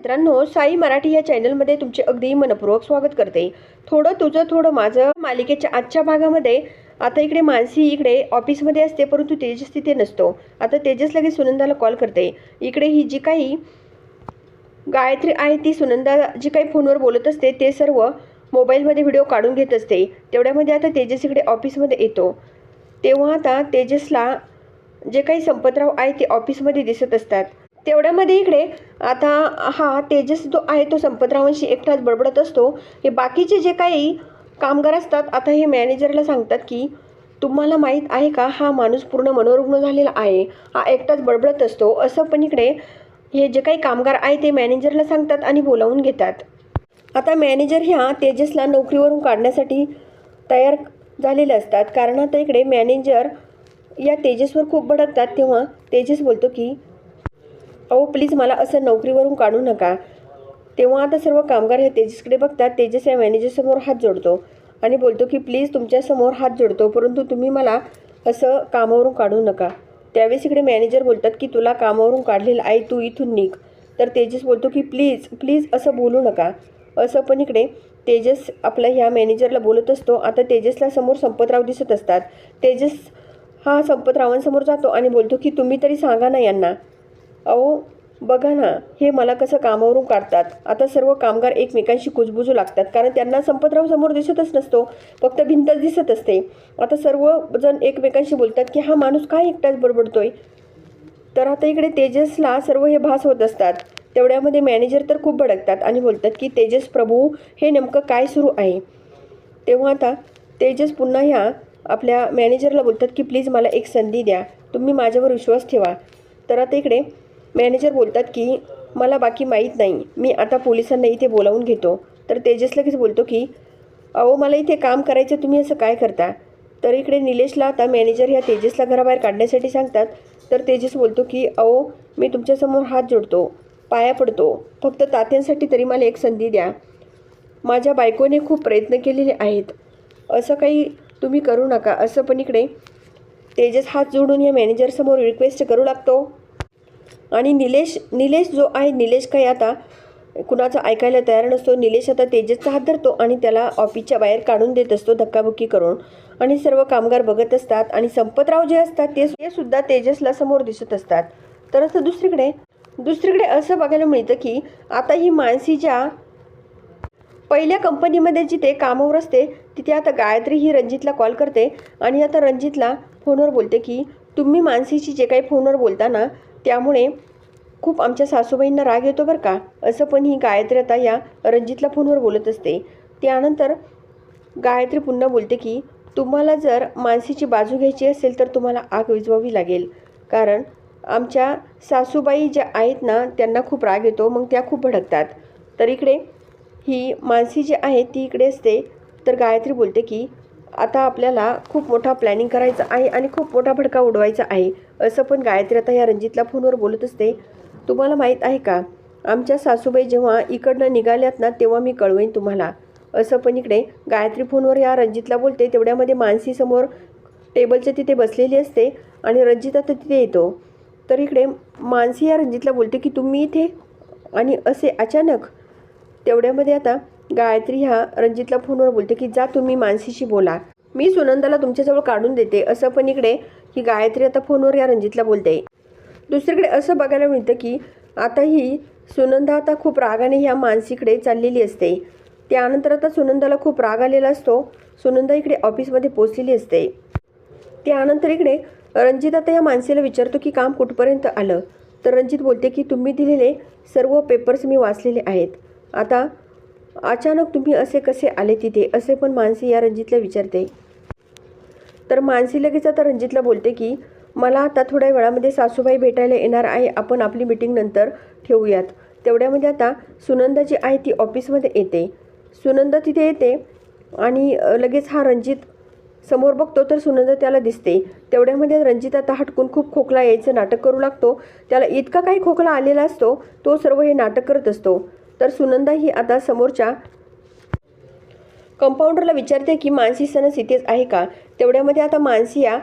मित्रांनो साई मराठी या चॅनलमध्ये तुमचे अगदी मनपूर्वक स्वागत करते. थोडं तुझं थोडं माझं मालिकेच्या आजच्या भागामध्ये. आता इकडे मानसी इकडे ऑफिसमध्ये असते परंतु तेजस तिथे नसतो. आता तेजस लगेच सुनंदाला कॉल करते. इकडे ही जी काही गायत्री आहे ती सुनंदा जी काही फोनवर बोलत असते ते सर्व मोबाईलमध्ये व्हिडिओ काढून घेत असते. तेवढ्यामध्ये आता तेजस इकडे ऑफिसमध्ये येतो. तेव्हा आता तेजसला जे काही संपतराव आहे ते ऑफिसमध्ये दिसत असतात. तेवढ्यामध्ये इकडे आता हा तेजस जो आहे तो संपतरावांशी एकटाच बडबडत असतो. हे बाकीचे जे काही कामगार असतात आता हे मॅनेजरला सांगतात की तुम्हाला माहीत आहे का हा माणूस पूर्ण मनोरुग्ण झालेला आहे. हा एकटाच बडबडत असतो. असं पण इकडे हे जे काही कामगार आहे ते मॅनेजरला सांगतात आणि बोलावून घेतात. आता मॅनेजर ह्या तेजसला नोकरीवरून काढण्यासाठी तयार झालेले असतात. कारण आता इकडे मॅनेजर या तेजसवर खूप भडकतात. तेव्हा तेजस बोलतो की अहो प्लीज मला असं नोकरीवरून काढू नका. तेव्हा आता सर्व कामगार हे तेजसकडे बघतात तेजस या मॅनेजरसमोर हात जोडतो. आणि बोलतो की प्लीज तुमच्यासमोर हात जोडतो परंतु तुम्ही मला असं कामावरून काढू नका. त्यावेळेस इकडे मॅनेजर बोलतात की तुला कामावरून काढलेलं आहे तू इथून निघ. तर तेजस बोलतो की प्लीज प्लीज असं बोलू नका. असं पण इकडे तेजस आपल्या ह्या मॅनेजरला बोलत असतो. आता तेजसला समोर संपतराव दिसत असतात. तेजस हा संपतरावांसमोर जातो आणि बोलतो की तुम्ही तरी सांगा ना यांना. अहो बघा ना हे मला कसं कामावरून काढतात. आता सर्व कामगार एकमेकांशी कुजबुजू लागतात कारण त्यांना संपतराव समोर दिसतच नसतो फक्त भिंतच दिसत असते. आता सर्वजण एकमेकांशी बोलतात की हा माणूस काय एकटाच बडबडतोय? तर आता इकडे तेजसला सर्व हे भास होत असतात. तेवढ्यामध्ये मॅनेजर तर खूप भडकतात आणि बोलतात की तेजस प्रभू हे नेमकं काय सुरू आहे? तेव्हा आता तेजस पुन्हा ह्या आपल्या मॅनेजरला बोलतात की प्लीज मला एक संधी द्या. तुम्ही माझ्यावर विश्वास ठेवा. तर आता इकडे मॅनेजर बोलतात की मला बाकी माहीत नाही. मी आता पोलिसांना इथे बोलावून घेतो. तर तेजस लगेच बोलतो की अहो मला इथे काम करायचं तुम्ही असं काय करता? तर इकडे निलेशला आता मॅनेजर ह्या तेजसला घराबाहेर काढण्यासाठी सांगतात. तर तेजस बोलतो की अहो मी तुमच्यासमोर हात जोडतो पाया पडतो. फक्त तात्यांसाठी तरी मला एक संधी द्या. माझ्या बायकोने खूप प्रयत्न केलेले आहेत. असं काही तुम्ही करू नका. असं पण इकडे तेजस हात जोडून या मॅनेजरसमोर रिक्वेस्ट करू लागतो. आणि निलेश निलेश जो आहे निलेश काही आता कुणाचं ऐकायला तयार नसतो. निलेश आता तेजसचा हात धरतो आणि त्याला ऑफिसच्या बाहेर काढून देत असतो धक्काबुक्की करून. आणि सर्व कामगार बघत असतात आणि संपतराव जे असतात ते सुद्धा तेजसला समोर दिसत असतात. तर असं दुसरीकडे दुसरीकडे असं बघायला मिळतं की आता ही मानसीच्या पहिल्या कंपनीमध्ये जिथे कामावर असते तिथे आता गायत्री ही रणजितला कॉल करते आणि आता रणजितला फोनवर बोलते की तुम्ही मानसीची जे काही फोनवर बोलता ना त्यामुळे खूप आमच्या सासूबाईंना राग येतो बरं का. असं पण ही गायत्री आता या रणजितला फोनवर बोलत असते. त्यानंतर गायत्री पुन्हा बोलते की तुम्हाला जर मानसीची बाजू घ्यायची असेल तर तुम्हाला आग विझवावी लागेल. कारण आमच्या सासूबाई ज्या आहेत ना त्यांना खूप राग येतो मग त्या खूप भडकतात. तर इकडे ही मानसी जी आहे ती इकडे असते. तर गायत्री बोलते की आता आपल्याला खूप मोठा प्लॅनिंग करायचा आहे आणि खूप मोठा भडका उडवायचा आहे. असं पण गायत्री आता या रणजितला फोनवर बोलत असते. तुम्हाला माहीत आहे का? आमच्या सासूबाई जेव्हा इकडनं निघाल्यात ना तेव्हा मी कळवेन तुम्हाला. असं पण इकडे गायत्री फोनवर या रणजितला बोलते. तेवढ्यामध्ये मानसी समोर टेबलच्या तिथे बसलेली असते आणि रंजित आता तिथे येतो. तर इकडे मानसी या रणजितला बोलते की तुम्ही इथे? आणि असे अचानक तेवढ्यामध्ये आता गायत्री ह्या रणजितला फोनवर बोलते की जा तुम्ही मानसीशी बोला. मी सुनंदाला तुमच्याजवळ काढून देते. असं पण इकडे ही गायत्री आता फोनवर या रणजितला बोलते. दुसरीकडे असं बघायला मिळतं की आता ही सुनंदा आता खूप रागाने ह्या मानसीकडे चाललेली असते. त्यानंतर आता सुनंदाला खूप राग आलेला असतो. सुनंदा इकडे ऑफिसमध्ये पोचलेली असते. त्यानंतर इकडे रणजित आता या माणसेला विचारतो की काम कुठपर्यंत आलं? तर रणजित बोलते की तुम्ही दिलेले सर्व पेपर्स मी वाचलेले आहेत. आता अचानक तुम्ही असे कसे आले तिथे? असे पण मानसी या रणजितला विचारते. तर मानसी लगेच आता रणजितला बोलते की मला आता थोड्या वेळामध्ये सासूबाई भेटायला येणार आहे. आपण आपली मीटिंग नंतर ठेवूयात. तेवढ्यामध्ये आता सुनंदा जी आहे ती ऑफिसमध्ये येते. सुनंदा तिथे येते आणि लगेच हा रणजित समोर बघतो तर सुनंदा त्याला दिसते. तेवढ्यामध्ये रणजित आता हटकून खूप खोकला यायचं नाटक करू लागतो. त्याला इतका काही खोकला आलेला असतो तो सर्व हे नाटक करत असतो. तर सुनंदा ही आता समोरच्या कंपाऊंडरला विचारते की मानसी सणस इथेच आहे का? तेवढ्यामध्ये आता मानसी या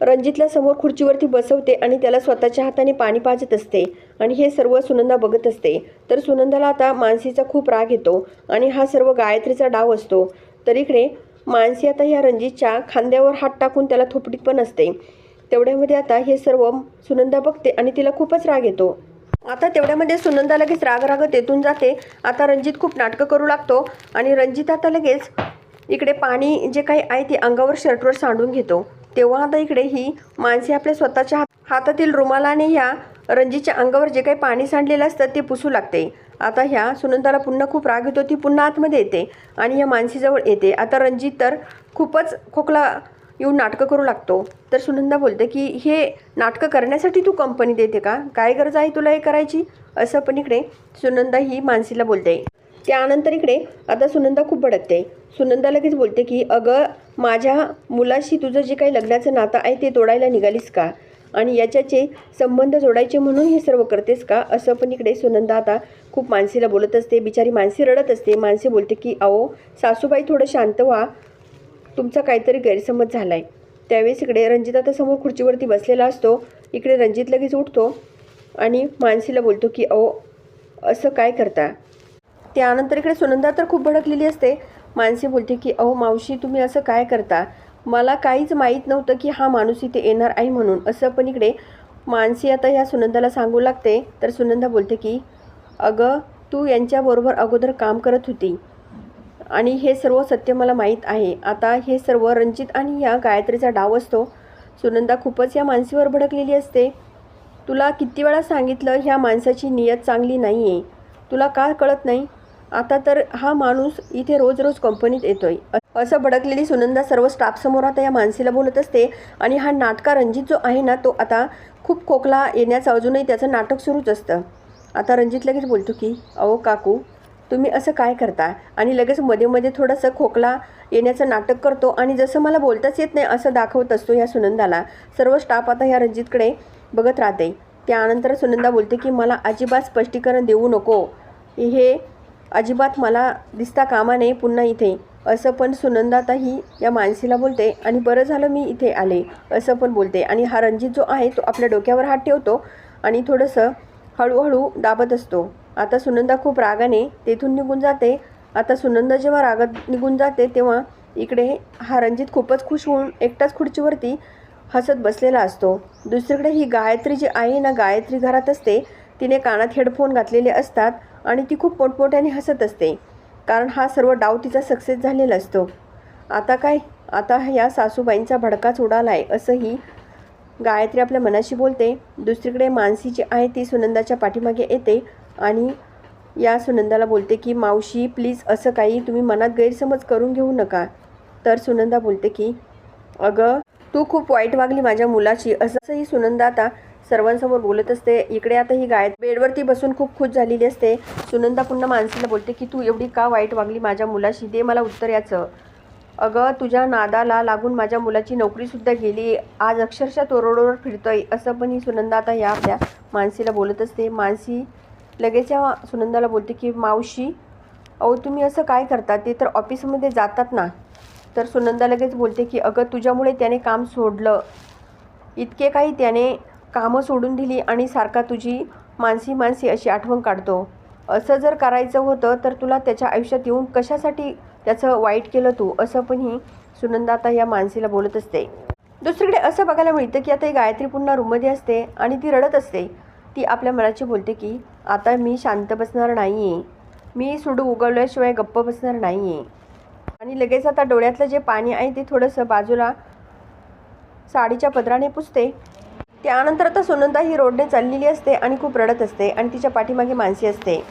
रणजितला समोर खुर्चीवरती बसवते आणि त्याला स्वतःच्या हाताने पाणी पाजत असते आणि हे सर्व सुनंदा बघत असते. तर सुनंदाला आता मानसीचा खूप राग येतो आणि हा सर्व गायत्रीचा डाव असतो. तर इकडे मानसी आता ह्या रणजितच्या खांद्यावर हात टाकून त्याला थोपटीत पण असते. तेवढ्यामध्ये आता हे सर्व सुनंदा बघते आणि तिला खूपच राग येतो. आता तेवढ्यामध्ये सुनंदा लगेच राग राग तेथून जाते. आता रणजित खूप नाटकं करू लागतो आणि रणजित आता लगेच इकडे पाणी जे काही आहे ते अंगावर शर्टवर सांडून घेतो. तेव्हा आता इकडे ही माणसे आपल्या स्वतःच्या हातातील रुमालाने ह्या रणजितच्या अंगावर जे काही पाणी सांडलेलं असतं ते पुसू लागते. आता ह्या सुनंदाला पुन्हा खूप राग येतो ती पुन्हा आतमध्ये येते आणि या मानसीजवळ येते. आता रणजित तर खूपच खोकला येऊन नाटकं करू लागतो. तर सुनंदा बोलते की हे नाटकं करण्यासाठी तू कंपनी देते का? काय गरज आहे तुला हे करायची? असं पण इकडे सुनंदा ही मानसीला बोलते. त्यानंतर इकडे आता सुनंदा खूप भडकते. सुनंदा लगेच बोलते की अगं माझ्या मुलाशी तुझं जे काही लग्नाचं नातं आहे ते तोडायला निघालीस का? आणि याच्याचे संबंध जोडायचे म्हणून हे सर्व करतेस का? असं पण इकडे सुनंदा आता खूप मानसीला बोलत असते. बिचारी मानसी रडत असते. मानसी बोलते की अहो सासूबाई थोडं शांत व्हा. तुमचा काहीतरी गैरसमज झाला आहे त्यावेळेस इकडे रणजित आता समोर खुर्चीवरती बसलेला असतो. इकडे रणजित लगेच उठतो आणि मानसीला बोलतो की अहो असं काय करता? त्यानंतर इकडे सुनंदा तर खूप भडकलेली असते. मानसी बोलते की अहो मावशी तुम्ही असं काय करता? मला काहीच माहीत नव्हतं की हा माणूस इथे येणार आहे म्हणून. असं पण इकडे मानसी आता ह्या सुनंदाला सांगू लागते. तर सुनंदा बोलते की अगं तू यांच्याबरोबर अगोदर काम करत होती. आणि हे सर्व सत्य मला माहीत आहे. आता हे सर्व रणजित आणि या गायत्रीचा डाव असतो. सुनंदा खूपच या माणसीवर भडकलेली असते. तुला किती वेळा सांगितलं ह्या माणसाची नियत चांगली नाही आहे तुला का कळत नाही? आता तर हा माणूस इथे रोज रोज कंपनीत येतोय. असं भडकलेली सुनंदा सर्व स्टाफसमोर आता या माणसीला बोलत असते आणि हा नाटका रणजित जो आहे ना तो आता खूप खोकला येण्याचं अजूनही त्याचं नाटक सुरूच असतं. आता रणजित लगेच बोलतो की अहो काकू तुम्ही असं काय करता आणि लगेच मध्ये मध्ये थोडंसं खोकला येण्याचं नाटक करतो आणि जसं मला बोलताच येत नाही असं दाखवत असतो ह्या सुनंदाला. सर्व स्टाफ आता ह्या रणजितकडे बघत राहते. त्यानंतर सुनंदा बोलते की मला अजिबात स्पष्टीकरण देऊ नको. हे अजिबात मला दिसता कामा नये पुन्हा इथे. असं पण सुनंदाताही या मानसीला बोलते आणि बरं झालं मी इथे आले. असं पण बोलते. आणि हा रणजित जो आहे तो आपल्या डोक्यावर हात ठेवतो आणि थोडंसं हळूहळू दाबत असतो. आता सुनंदा खूप रागाने तेथून निघून जाते. आता सुनंदा जेव्हा रागात निघून जाते तेव्हा इकडे हा रणजित खूपच खुश होऊन एकटाच खुर्चीवरती हसत बसलेला असतो. दुसरीकडे ही गायत्री जी आहे ना गायत्री घरात असते. तिने कानात हेडफोन घातलेले असतात आणि ती खूप मोठमोठ्याने हसत असते. कारण हा सर्व डाव तिचा सक्सेस झालेला असतो. आता काय? आता या सासूबाईंचा भडकाच उडाला आहे असंही गायत्री आपल्या मनाशी बोलते. दुसरीकडे मानसी जी आहे ती सुनंदाच्या पाठीमागे येते. आणि या सुनंदाला बोलते की मावशी प्लीज असं काही तुम्ही मनात गैरसमज करून घेऊ नका. तर सुनंदा बोलते की अगं तू खूप वाईट वागली माझ्या मुलाची. असंही सुनंदा आता सर्वांसमोर बोलत असते. इकडे आता ही गाय बेडवरती बसून खूप खुश झालेली असते. सुनंदा पुन्हा मानसीला बोलते की तू एवढी का वाईट वागली माझ्या मुलाशी? दे मला उत्तर याचं. अगं तुझ्या नादाला लागून माझ्या मुलाची नोकरीसुद्धा गेली. आज अक्षरशः तो फिरतोय. असं पण ही सुनंदा आता या आपल्या मानसीला बोलत असते. मानसी लगेच या सुनंदाला बोलते की मावशी अहो तुम्ही असं काय करता? ते तर ऑफिसमध्ये जातात ना. तर सुनंदा लगेच बोलते की अगं तुझ्यामुळे त्याने काम सोडलं. इतके काही त्याने कामं सोडून दिली आणि सारखा तुझी मानसी मानसी अशी आठवण काढतो. असं जर करायचं होतं तर तुला त्याच्या आयुष्यात येऊन कशासाठी त्याचं वाईट केलं तू? असं पण ही सुनंदा आता या मानसीला बोलत असते. दुसरीकडे असं बघायला मिळतं की आता ही गायत्री पुन्हा रूममध्ये असते आणि ती रडत असते. ती आपल्या मनाची बोलते की आता मी शांत बसणार नाही आहे मी सुडू उगवल्याशिवाय गप्प बसणार नाही आहे आणि लगेच आता डोळ्यातलं जे पाणी आहे ते थोडंसं बाजूला साडीच्या पदराने पुसते. त्यानंतर आता सुनंदा ही रोडने चाललेली असते आणि खूप रडत असते आणि तिच्या पाठीमागे माणसी असते.